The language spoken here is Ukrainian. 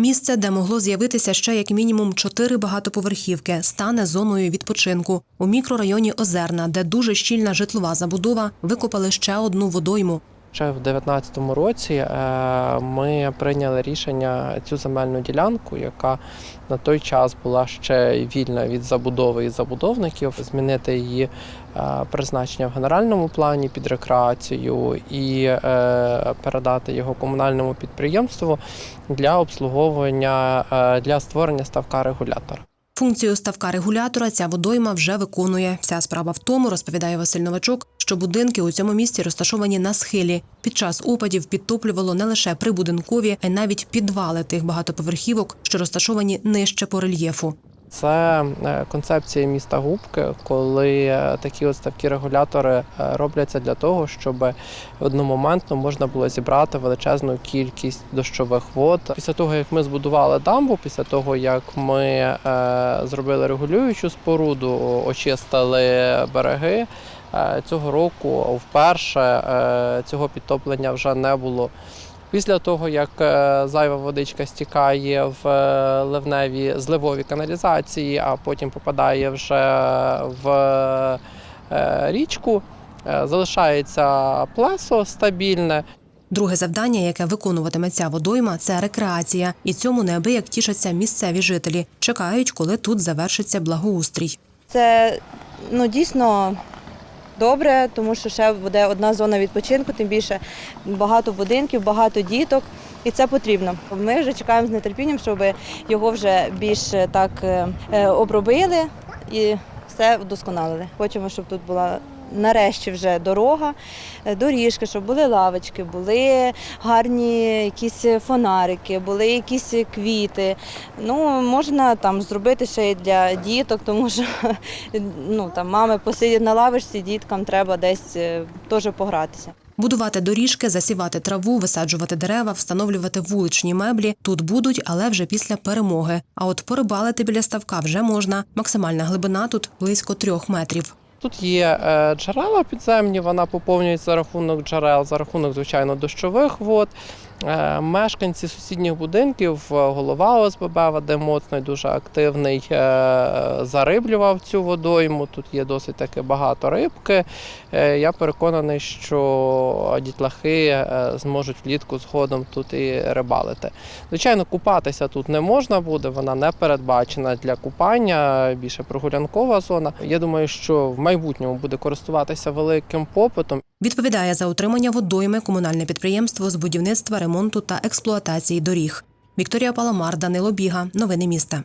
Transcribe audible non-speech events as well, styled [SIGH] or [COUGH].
Місце, де могло з'явитися ще як мінімум чотири багатоповерхівки, стане зоною відпочинку. У мікрорайоні Озерна, де дуже щільна житлова забудова, викопали ще одну водойму. Ще в 2019 році е, ми прийняли рішення цю земельну ділянку, яка на той час була ще вільна від забудови і забудовників, змінити її е, призначення в генеральному плані під рекреацію і е, передати його комунальному підприємству для обслуговування для створення ставка регулятора. Функцію ставка регулятора ця водойма вже виконує. Вся справа в тому, розповідає Василь Новачок, що будинки у цьому місці розташовані на схилі. Під час опадів підтоплювало не лише прибудинкові, а й навіть підвали тих багатоповерхівок, що розташовані нижче по рельєфу. Це е, концепція міста Губки, коли е, такі от ставкі регулятори е, робляться для того, щоб одномоментно можна було зібрати величезну кількість дощових вод. Після того, як ми збудували дамбу, після того як ми зробили регулюючу споруду, очистили береги. Цього року вперше цього підтоплення вже не було. Після того, як е, зайва водичка стікає в е, ливневі зливові каналізації, а потім попадає вже в е, річку, залишається плесо стабільне. Друге завдання, яке виконуватиме ця водойма, це рекреація, і цьому неабияк тішаться місцеві жителі. Чекають, коли тут завершиться благоустрій. Це ну дійсно добре, тому що ще буде одна зона відпочинку, тим більше багато будинків, багато діток, і це потрібно. Ми вже чекаємо з нетерпінням, щоб його вже більш так е, е, обробили і все вдосконалили. Хочемо, щоб тут була. Нарешті вже дорога, е, доріжки, щоб були лавочки, були гарні якісь фонарики, були якісь квіти. Ну, можна там зробити ще й для діток, тому що [LAUGHS] ну, там мами посидять на лавочці, діткам треба десь е, теж погратися. Будувати доріжки, засівати траву, висаджувати дерева, встановлювати вуличні меблі тут будуть, але вже після перемоги. А от порибалити біля ставка вже можна. Максимальна глибина тут близько трьох метрів. Тут є е, джерела підземні, вона поповнюється за рахунок джерел, за рахунок, звичайно, дощових вод. Е, Мешканці сусідніх будинків, е, голова ОСББ Вадим Моцний дуже активний, е, зариблював цю водойму. Тут є досить таки багато рибки. Я переконаний, що дітлахи зможуть влітку згодом тут і рибалити. Звичайно, купатися тут не можна буде, вона не передбачена для купання, більше прогулянкова зона. Я думаю, що в майбутньому буде користуватися великим попитом. Відповідає за утримання водойми комунальне підприємство з будівництва, ремонту та експлуатації доріг. Вікторія Паламар, Данило Біга. Новини міста.